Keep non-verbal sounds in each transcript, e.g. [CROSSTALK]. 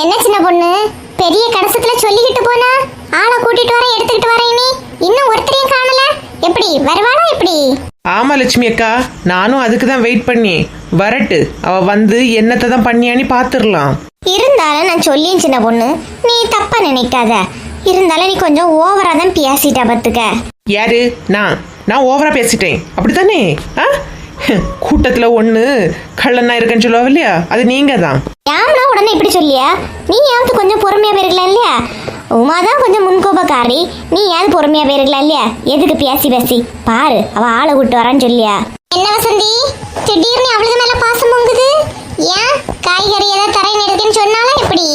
என்ன சின்ன பொண்ணு? பெரிய கடசத்துல சொல்லிக்கிட்டு போனா? ஆளை கூட்டிட்டு வர எடுத்துக்கிட்டு வரேன் நீ இன்னும் ஒருத்தரையும் காணல. எப்படி வருவாளா எப்படி? ஆமா லட்சுமி அக்கா. நானும் அதுக்கு தான் வெயிட் பண்ணி. வரட்டு. அவ வந்து என்னத்தை தான் பண்ணியான்னு பாத்துரலாம் இருந்தாலும் நான் சொல்லியும் சின்ன பொண்ணு. நீ தப்பா நினைக்காத. இருந்தாலும் நீ கொஞ்சம் ஓவரா தான் பேசிட்ட பத்துக்க யாரு? நான். நான் ஓவரா பேசிட்டேன். அப்படித்தானே? ஆ? [LAUGHS] கூட்டத்துல ஒண்ணு கள்ளனா இருக்குன்னு சொல்லுவா இல்லையா? அது நீங்க தான் யாம்னா உடனே இப்படி சொல்லியா? நீ யாவது கொஞ்சம் பொறுமையா போயிருக்கலாம் இல்லையா? உமா தான் கொஞ்சம் முன்கோபக்காரி. நீ யாவது பொறுமையா போயிருக்கலாம் இல்லையா? எதுக்கு பேசி பேசி? பாரு அவ ஆளை விட்டு வரான்னு சொல்லியா. என்ன வசந்தி? திடீர்னு அவளுக்கு மேல பாசம் பொங்குது? ஏன் காய்கறி ஏதாவது தரையின் எடுக்குன்னு சொன்னாலா எப்படி?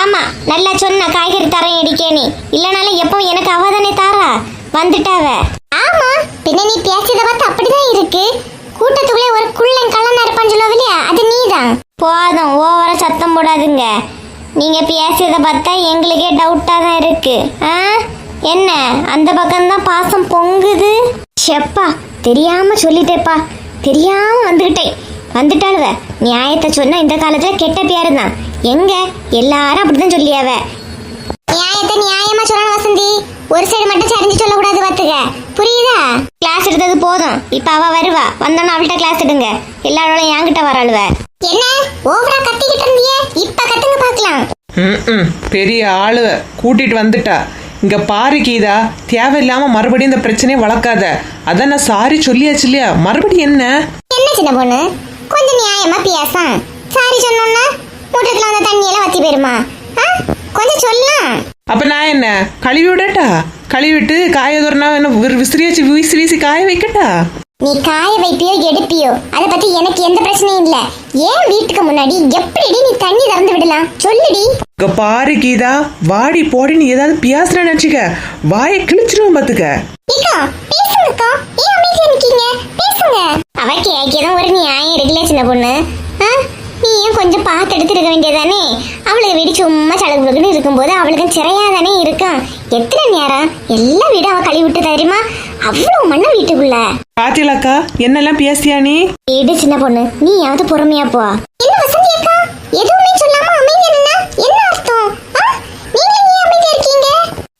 ஆமா நல்லா சொன்ன காய்கறி தரையின் அடிக்கேனி இல்லனாலும் எப்போ எனக்கு அவ தானே தாரா? வந்துட்டாவ. ஆமா பின்ன நீ பேசியத பார்த்து அப்படிதான் இருக்கு. கூட்டத்துக்குள்ளே ஒரு குள்ளன் கள்ளனா இருப்பான்னு சொல்லுவ இல்லையா அது நீதான். போதும் ஓவர சத்தம் போடாதுங்க. நீங்க பேசியதை பார்த்தா எங்களுக்கே டவுட்டா தான் இருக்கு. ஆ? என்ன? அந்த பக்கம்தான் பாசம் பொங்குது? செப்பா தெரியாம சொல்லிட்டேப்பா. தெரியாம வந்துகிட்டேன். வந்துட்டாளுவ. நியாயத்தை சொன்னா இந்த காலத்துல கெட்ட பேரு தான் எங்க? எல்லாரும் அப்படிதான் சொல்லியாவ. நியாயத்தை நியாயமா சொல்லணும் வசந்தி. ஒரு சைடு மட்டும் சரிஞ்சு சொல்ல எடுத்தது போதும். இப்ப அவ வருவா. வந்தோன்னு அவள்கிட்ட கிளாஸ் எடுங்க. எல்லாரோட என்கிட்ட வராளுவ. என்ன? ஓவரா கத்திக்கிட்டு இருந்தியே? இப்ப கத்துங்க பாக்கலாம் ம் பெரிய ஆளு கூட்டிட்டு வந்துட்டா. இங்க பாரு கீதா. தேவையில்லாம மறுபடியும் இந்த பிரச்சனையை வளர்க்காத. அதான் நான் சாரி சொல்லியாச்சு இல்லையா? மறுபடியும் என்ன? என்ன சின்ன பொண்ணு? கொஞ்சம் நியாயமா பேசாம் சாரி சொன்னோன்னா மூட்டத்துல வந்த தண்ணி எல்லாம் வத்தி போயிருமா? கொஞ்சம் சொல்லலாம் அப்ப நான் என்ன? கழுவி விடட்டா? கழுவி விட்டு காய தோறனா என்ன விரு- விசிறியாச்சு வீசி வீசி காய வைக்கட்டா? நீ காய வைப்பியோ எடுப்பியோ அதை பத்தி எனக்கு எந்த பிரச்சனையும் இல்ல. ஏன் வீட்டுக்கு முன்னாடி எப்படி நீ தண்ணி திறந்து விடலாம்? சொல்லுடி. இங்க பாரு கீதா வாடி போடின்னு ஏதாவது பேசுற நினைச்சுக்க. வாயை கிழிச்சிருவேன் பாத்துக்க. இக்கா பேசுங்கக்கா. ஏன் அமைதியா நிக்கீங்க? பேசுங்க. அவ கேக்கதான் ஒரு நியாயம் இருக்குல்ல சின்ன பொண்ணு? நீயும் கொஞ்சம் பார்த்து எடுத்து இருக்க வேண்டியதானே அவளுக்கு வீடு சும்மா சடகு புழுகுன்னு இருக்கும்போது அவளுக்கு சிறையா தானே இருக்கும். எத்தனை நேரம்? எல்லா வீடும் அவ கழுவி விட்டு தெரியுமா? அவ்வளவு மண்ணு வீட்டுக்குள்ள. பாத்தியலாக்கா என்னெல்லாம் பேசியா நீ? வீடு சின்ன பொண்ணு. நீயாவது பொறுமையா போ. என்ன வசந்தி அக்கா? எதுவுமே சொல்லாம அமைதியா நின்னா என்ன அர்த்தம்? நீங்க ஏன் அமைதியா இருக்கீங்க?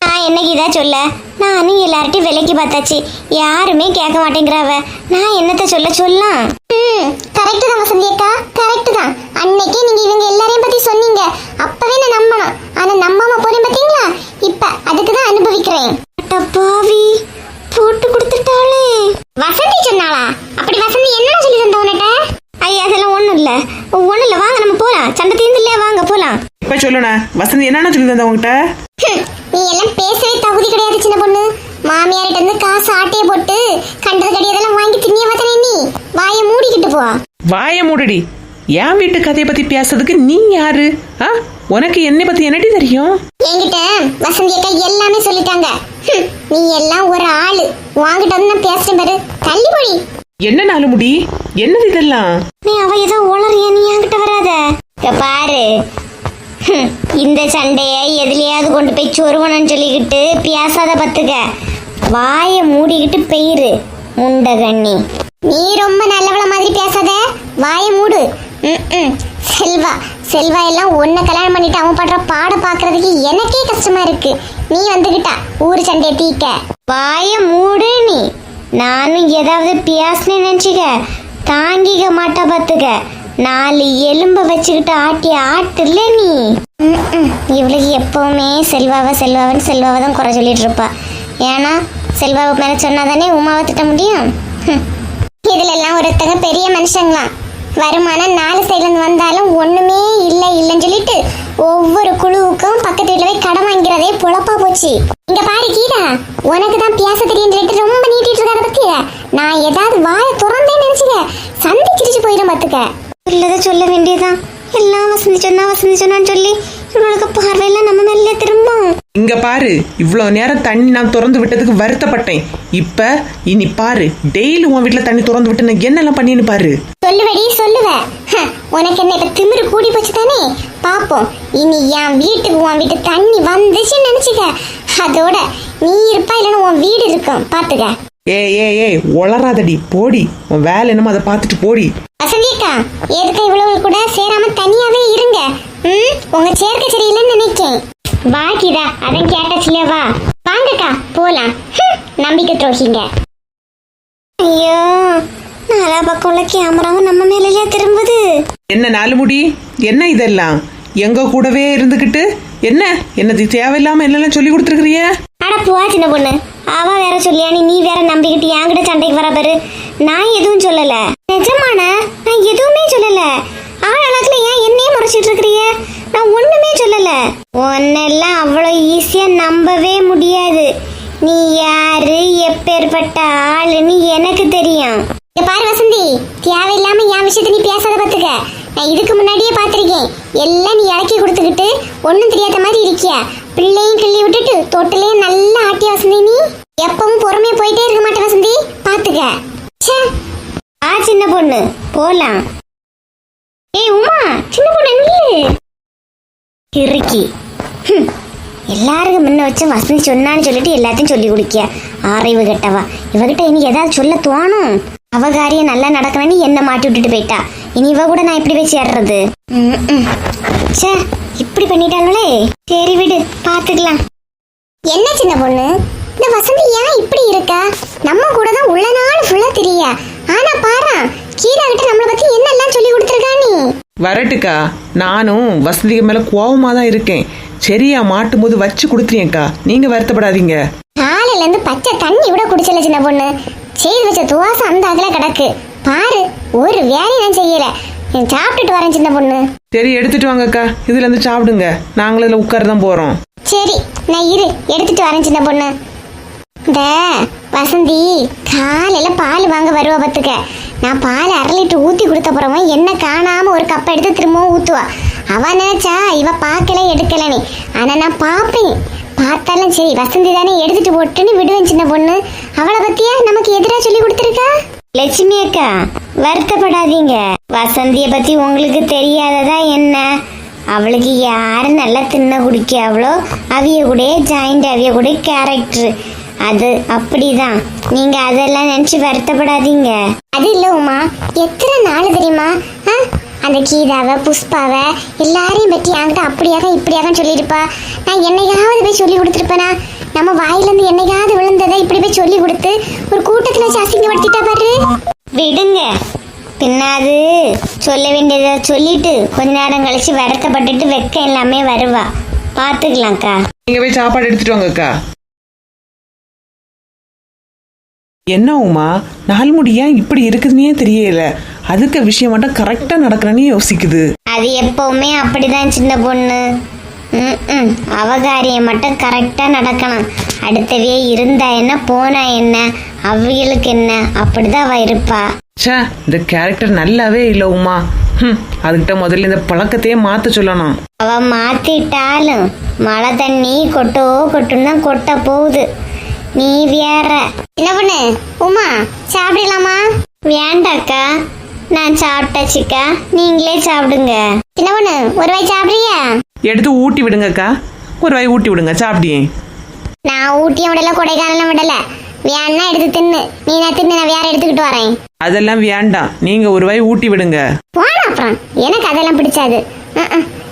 நான் என்னைக்கு இதா சொல்ல? நானும் எல்லார்ட்டையும் விலைக்கு பார்த்தாச்சு. யாருமே கேட்க மாட்டேங்கிறாவ நான் என்னத்த சொல்ல சொல்லலாம்? கரெக்ட் தான் வசந்தி அக்கா. கரெக்ட் தான். அன்னைக்கே நீங்க இவங்க எல்லாரையும் பத்தி சொன்னீங்க. அப்பவே நான் நம்பணும். ஆனா நம்பாம போறேன் பாத்தீங்களா? இப்ப அதுக்கு தான் அனுபவிக்கிறேன். பாவி போட்டு கொடுத்துட்டாளே. வசந்தி சொன்னாளா? அப்படி வசந்தி என்ன சொல்லி தந்த உன்கிட்ட? ஐயா அதெல்லாம் ஒண்ணும் இல்ல. ஒண்ணும் இல்ல வாங்க நம்ம போலாம். சண்டை தீர்ந்து இல்லையா? வாங்க போலாம். இப்ப சொல்லுண்ணா வசந்தி என்னன்னு சொல்லி தந்த உங்ககிட்ட நீ எல்லாம் பேசவே தகுதி கிடையாது சின்ன பொண்ணு. மாமியார்கிட்ட இருந்து காசு ஆட்டைய போட்டு கண்டது கடியதெல்லாம் வாங்கி திணிய மாத்தனே நீ. வாயை மூடிக்கிட்டு போ. வாய மூடுடி. என் வீட்டு கதையை பத்தி பேசுறதுக்கு நீ யாரு? ஆ? உனக்கு என்னை பத்தி என்னடி தெரியும்? என்கிட்ட வசந்தி அக்கா எல்லாமே சொல்லிட்டாங்க. ஹம், நீ எல்லாம் ஒரு ஆளு. வாங்கிட்ட வந்து நான் பேசுறேன் பாரு. தள்ளி போடி. என்ன நாலு முடி என்னது இதெல்லாம்? நீ அவ ஏதோ உளறிய நீ என்கிட்ட வராத. இங்க பாரு. ஹம், இந்த சண்டைய எதுலயாவது கொண்டு போய் சொருவணும்னு சொல்லிக்கிட்டு பேசாத பத்துக்க. வாயை மூடிக்கிட்டு பெயிரு முண்டகண்ணி. நீ ரொம்ப நல்லவள மாதிரி பேசாத. வாயை மூடு. ம்ம். செல்வா செல்வா எல்லாம் உன்னை கல்யாணம் பண்ணிட்டு அவன் படுற பாட பாக்குறதுக்கு எனக்கே கஷ்டமா இருக்கு. நீ வந்துகிட்டா ஊர் சண்டைய தீக்க. வாயை மூடு நீ. நானும் ஏதாவது பேசினேன்னு நினச்சிக்க தாங்கிக்க மாட்டா பார்த்துக்க நாலு எலும்ப வச்சுக்கிட்டு ஆட்டி ஆட்டுல நீ. இவளுக்கு எப்பவுமே செல்வாவை செல்வாவன்னு செல்வாவை தான் குறை சொல்லிட்டு இருப்பா. ஏன்னா செல்வாவை மேல சொன்னாதானே உமாவை திட்ட முடியும். இதுல எல்லாம் ஒருத்தங்க பெரிய மனுஷங்களாம். வருமானம் நாலு சைட்லேருந்து வந்தாலும் ஒன்றுமே இல்லை இல்லைன்னு சொல்லிட்டு ஒவ்வொரு குழுவுக்கும் பக்கத்து வீட்டில் போய் கடன் வாங்கிறதே பொழப்பா போச்சு. இங்க பாரு கீதா உனக்கு தான் பேச தெரியும் சொல்லிட்டு ரொம்ப நீட்டிட்டு இருக்காத பத்திய? நான் ஏதாவது வாய திறந்தேன்னு நினைச்சுக்க சந்தி சிரிச்சு போயிடும் பார்த்துக்க. உள்ளதை சொல்ல வேண்டியதான் எல்லாம் வசந்தி சொன்னா வசந்தி சொன்னான்னு சொல்லி இவளுக்கு பார்வையெல்லாம் நம்ம மேலே திரும்பும். இங்க பாரு இவ்வளோ நேரம் தண்ணி நான் திறந்து விட்டதுக்கு வருத்தப்பட்டேன். இப்ப இனி பாரு டெய்லி உன் வீட்டுல தண்ணி திறந்து விட்டு நான் என்னெல்லாம் பண்ணின்னு பாரு? சொல்லுவடி சொல்லுவ. உனக்கு என்ன இப்ப திமிரு கூடி போச்சு தானே? பாப்போம். இனி என் வீட்டுக்கு உன் வீட்டு தண்ணி வந்துச்சுன்னு நினைச்சுக்க. அதோட நீ இருப்பா இல்லைன்னா உன் வீடு இருக்கும். பாத்துக்க. ஏய் ஏய் ஏய் உளராதடி போடி. உன் வேலை என்னமோ அதை பார்த்துட்டு போடி. வசந்தி அக்கா எதுக்கு இவ்வளவு கூட சேராம தனியாவே இருங்க. ம் உங்க சேர்க்கை சரியில்லைன்னு நினைக்கேன். வா கீதா அதான் கேட்டாச்சுல வா. வாங்கக்கா போலாம். நம்பிக்கை துரோகிங்க ஐயோ நாலா பக்கம்ல கேமராவும் நம்ம மேலயா திரும்புது? என்ன நாலு முடி என்ன இதெல்லாம்? எங்க கூடவே இருந்துகிட்டு? என்ன? என்னது தேவையில்லாம என்னெல்லாம் சொல்லி கொடுத்துருக்கிறிய அட போவா சின்ன பொண்ணு. அவ வேற சொல்லியா நீ நீ வேற நம்பிக்கிட்டு என்கிட்ட சண்டைக்கு வர பாரு. நான் எதுவும் சொல்லல. நிஜமான? நீ யாரு? எப்பேற்பட்ட ஆளுன்னு எனக்கு தெரியும். இங்க பாரு வசந்தி தேவையில்லாம என் விஷயத்த நீ பேசாத பாத்துக்க. நான் இதுக்கு முன்னாடியே பார்த்திருக்கேன் எல்லாம் நீ இறக்கி கொடுத்துக்கிட்டு ஒன்றும் தெரியாத மாதிரி இருக்கிய? பிள்ளையும் கிள்ளி விட்டுட்டு தொட்டிலையும் நல்லா ஆட்டி வசந்தி நீ? எப்பவும் பொறுமையா போயிட்டே இருக்க மாட்டேன் வசந்தி. பாத்துக்க. ச்சே. ஆ சின்ன பொண்ணு. போலாம். ஏய் உமா சின்ன பொண்ணு நில்லு. கிறுக்கி ஹம். எல்லாருக்கும் முன்ன வச்சு வசந்தி சொன்னான்னு சொல்லிட்டு எல்லாத்தையும் சொல்லி கொடுக்கிய? ஆறைவு கெட்டவா? இவகிட்ட இனி ஏதாவது சொல்ல தோணும் அவ காரியம் நல்லா நடக்கணும்னு என்ன மாட்டி விட்டுட்டு போயிட்டா? இனி இவ கூட நான் எப்படி போய் சேர்றது? சே ச்சே இப்படி பண்ணிட்டாங்களே. சரி விடு பாத்துக்கலாம். என்ன சின்ன பொண்ணு? இந்த வசந்தி ஏன் இப்படி இருக்கா? நம்ம கூட தான் உள்ள நாள் ஃபுல்லா தெரிய? ஆனா பாரு கீரா கிட்ட நம்மள பத்தி என்னெல்லாம் சொல்லி கொடுத்துருக்கா நீ? வரட்டுக்கா. நானும் வசந்திக்கு மேல கோவமா தான் இருக்கேன். சரியா மாட்டும் போது வச்சு கொடுத்துறியேக்கா நீங்க வருத்தப்படாதீங்க. காலையில இருந்து பச்சை தண்ணி கூட குடிச்சல சின்ன பொண்ணு. செய்து வச்ச துவாசம் அந்த அதுல கிடக்கு. பாரு ஒரு வேலையும் நான் செய்யல. சாப்பிட்டுட்டு வரேன் சின்ன பொண்ணு. சரி எடுத்துட்டு வாங்கக்கா. இதுல இருந்து சாப்பிடுங்க. நாங்களும் இதுல உட்கார தான் போறோம். சரி நான் இரு. எடுத்துட்டு வரேன் சின்ன பொண்ணு. இந்த வசந்தி காலையில பால் வாங்க வருவா பத்துக்க நான் பால் அரை லிட்டர் ஊத்தி கொடுத்த பிறகு என்ன காணாம ஒரு கப் எடுத்து திரும்பவும் ஊத்துவா. அவன் நினச்சா இவ பார்க்கல எடுக்கலனே ஆனா நான் பாப்பேன் பார்த்தாலும் சரி வசந்தி தானே எடுத்துட்டு போட்டுன்னு விடுவேன் சின்ன பொண்ணு. அவளை பத்தியா நமக்கு எதிரா சொல்லி கொடுத்துருக்கா? லட்சுமி அக்கா வருத்தப்படாதீங்க. வசந்திய பத்தி உங்களுக்கு தெரியாததா என்ன? அவளுக்கு யாரு நல்லா தின்ன குடிக்க அவளோ அவிய கூட ஜாயிண்ட் அவிய கூட கேரக்டர் அது அப்படிதான். நீங்க அதெல்லாம் நினைச்சு வருத்தப்படாதீங்க. அது இல்ல உமா. எத்தனை நாள் தெரியுமா? அந்த கீதாவை புஷ்பாவை எல்லாரையும் பற்றி என்கிட்ட அப்படியாக இப்படியாக சொல்லியிருப்பா. நான் என்னைக்காவது போய் சொல்லி கொடுத்துருப்பேனா? நம்ம வாயிலிருந்து என்னைக்காவது விழுந்ததை இப்படி போய் சொல்லி கொடுத்து ஒரு கூட்டத்துல வச்சு அசிங்கப்படுத்திட்டா பாரு. விடுங்க. பின்னாது சொல்ல வேண்டியதை சொல்லிட்டு கொஞ்ச நேரம் கழிச்சு வருத்தப்பட்டுட்டு வெக்க எல்லாமே வருவா. பாத்துக்கலாம்க்கா நீங்க போய் சாப்பாடு எடுத்துட்டு வாங்கக்கா. என்ன உமா? நாள்முடி ஏன் இப்படி இருக்குதுன்னே தெரியல. அதுக்கு விஷயம் மட்டும் கரெக்டா நடக்கிறேன்னு யோசிக்குது. அது எப்பவுமே அப்படிதான் சின்ன பொண்ணு. ம் அவ காரியம் மட்டும் கரெக்டா நடக்கணும். அடுத்தவே இருந்தா என்ன போனா என்ன அவிகளுக்கு என்ன அப்படிதான் அவ இருப்பா. ச்சே இந்த கேரக்டர் நல்லாவே இல்லை உமா. ம் அதுகிட்ட முதல்ல இந்த பழக்கத்தையே மாத்த சொல்லணும். அவ மாத்திட்டாலும் மழை தண்ணி கொட்டோ கொட்டுன்னு தான் கொட்ட போகுது. நீ வேற. என்ன பண்ணு? உமா சாப்பிடலாமா? வேண்டாக்கா நான் சாப்பிட்டாச்சுக்கா. நீங்களே சாப்பிடுங்க. சின்ன பொண்ணு ஒரு வாய் சாப்பிடுறியா? எடுத்து ஊட்டி விடுங்கக்கா. ஒரு வாய் ஊட்டி விடுங்க சாப்பிட்டியே நான் ஊட்டியும் விடல கொடைக்கானலும் விடல. வேணா எடுத்து தின்னு. நீ நான் தின்னு நான் வேற எடுத்துக்கிட்டு வரேன். அதெல்லாம் வேண்டாம். நீங்க ஒரு வாய் ஊட்டி விடுங்க. போன அப்புறம். எனக்கு அதெல்லாம் பிடிச்சாது.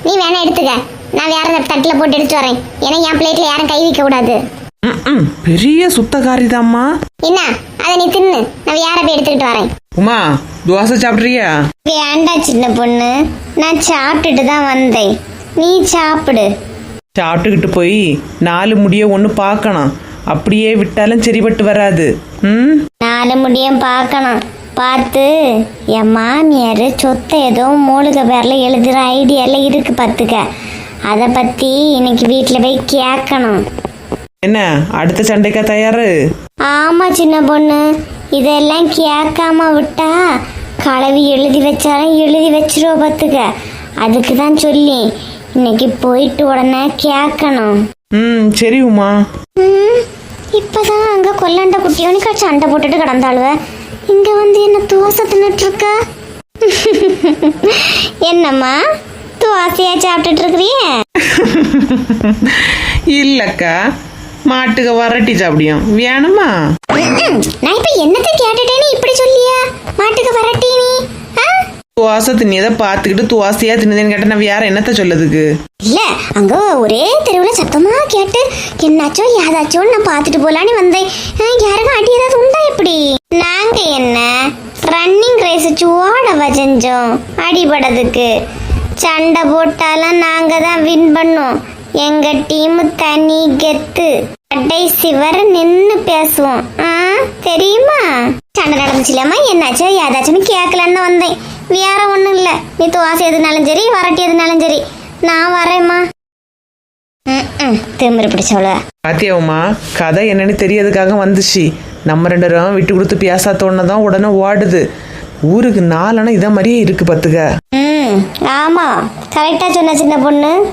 நீ வேணா எடுத்துக்க. நான் வேற தட்டில் போட்டு எடுத்து வரேன். ஏன்னா என் பிளேட்ல யாரும் கை வைக்க கூடாது. ம், பெரிய சுத்தக்காரிதாம்மா. என்ன? அதை நீ தின்னு. நான் வேற போய் எடுத்துக்கிட்டு வரேன். உமா தோசை சாப்பிட்றியா? வேண்டாம் சின்ன பொண்ணு? நான் சாப்பிட்டுட்டு தான் வந்தேன். நீ சாப்பிடு. சாப்பிட்டுக்கிட்டு போய் நாலு முடிய ஒன்று பார்க்கணும். அப்படியே விட்டாலும் சரிப்பட்டு வராது. ம்? நாலு முடியும் பார்க்கணும். பார்த்து என் மாமியார் சொத்தை ஏதோ மூலிக பேரில் எழுதுகிற ஐடியாவில் இருக்கு பார்த்துக்க. அதை பற்றி இன்னைக்கு வீட்டில் போய் கேட்கணும். என்ன அடுத்த சண்டைக்கா தயாரு? ஆமா சின்ன பொண்ணு. இதெல்லாம் கேட்காம விட்டா கலவி எழுதி வச்சாலும் எழுதி வச்சிருவ பார்த்துக்க அதுக்கு தான் சொல்லி இன்னைக்கு போயிட்டு உடனே கேட்கணும். ம் சரி உமா. ம், இப்பதான் அங்க கொல்லாண்ட குட்டியோனிக்கா சண்டை போட்டுட்டு கிடந்தாளுவ. இங்க வந்து என்ன தோசை தின்னுட்டு இருக்க என்னம்மா தோசையா சாப்பிட்டுட்டு இருக்கிறிய? [LAUGHS] இல்லக்கா. மாட்டுக்கு வரட்டி சாப்பிடியும். வேணுமா? நான் இப்ப என்னத்தை கேட்டுட்டேன்னு இப்படி சொல்லியா? மாட்டுக்கு வரட்டி நீ? துவாசை தின்னியதை பார்த்துக்கிட்டு துவாசையா தின்னதேன்னு கேட்ட நான் வேற என்னத்த சொல்லதுக்கு? இல்ல அங்க ஒரே தெருவுல சத்தமா கேட்டு என்னாச்சோ யாதாச்சோன்னு நான் பார்த்துட்டு போலான்னு வந்தேன். யாருக்கும் அடி ஏதாவது உண்டா எப்படி நாங்க என்ன? ரன்னிங் ரேஸ் சுவாடவா செஞ்சோம் அடிபடதுக்கு சண்டை போட்டாலும் நாங்க தான் வின் பண்ணோம். எங்க டீம் தனி கெத்து. கடைசி வரை நின்னு பேசுவோம். ஆ தெரியுமா? சண்டை நடந்துச்சுலாமா என்னாச்சோ யாதாச்சும் கேட்கலன்னு வந்தேன். வேற ஒண்ணும் இல்ல. நீ தோசை எதுனாலும் சரி வரட்டி எதுனாலும் சரி. நான் வரேம்மா. திமிரு பிடிச்சவள. பாத்தியாவுமா கதை என்னன்னு தெரியறதுக்காக வந்துச்சு. நம்ம ரெண்டு பேரும் விட்டு கொடுத்து பேசாத்தோன்னு தான் உடனே ஓடுது. ஊருக்கு நாலனா இதை மாதிரியே இருக்கு பத்துக்க ஆமா. கரெக்டா சொன்ன சின்ன பொண்ணு.